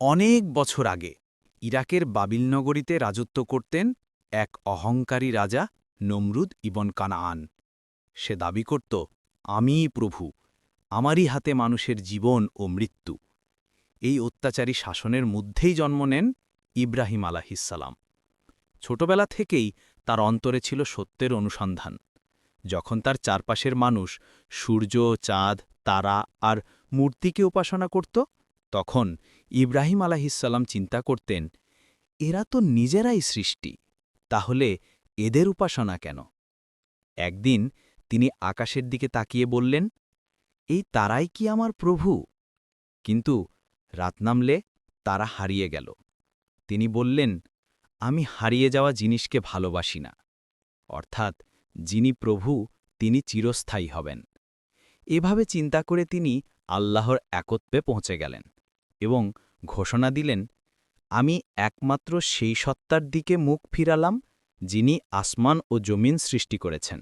অনেক বছর আগে ইরাকের বাবিল নগরীতে রাজত্ব করতেন এক অহংকারী রাজা নমরুদ ইবন কানাআন। সে দাবি করত আমিই প্রভু, আমারই হাতে মানুষের জীবন ও মৃত্যু। এই অত্যাচারী শাসনের মধ্যেই জন্ম নেন ইব্রাহিম আলাহিসাল্লাম ছোটবেলা থেকেই তার অন্তরে ছিল সত্যের অনুসন্ধান। যখন তার চারপাশের মানুষ সূর্য, চাঁদ, তারা আর মূর্তিকে উপাসনা করত তখন ইব্রাহিম আলাহিসাল্লাম চিন্তা করতেন, এরা তো নিজেরাই সৃষ্টি, তাহলে এদের উপাসনা কেন? একদিন তিনি আকাশের দিকে তাকিয়ে বললেন, এই তারাই কি আমার প্রভু? কিন্তু রাত নামলে তারা হারিয়ে গেল। তিনি বললেন, আমি হারিয়ে যাওয়া জিনিসকে ভালোবাসি না, অর্থাৎ যিনি প্রভু, তিনি চিরস্থায়ী হবেন। এভাবে চিন্তা করে তিনি আল্লাহর একত্বে পৌঁছে গেলেন। এবং ঘোষণা দিলেন, আমি একমাত্র সেই সত্তার দিকে মুখ ফিরালাম যিনি আসমান ও জমিন সৃষ্টি করেছেন।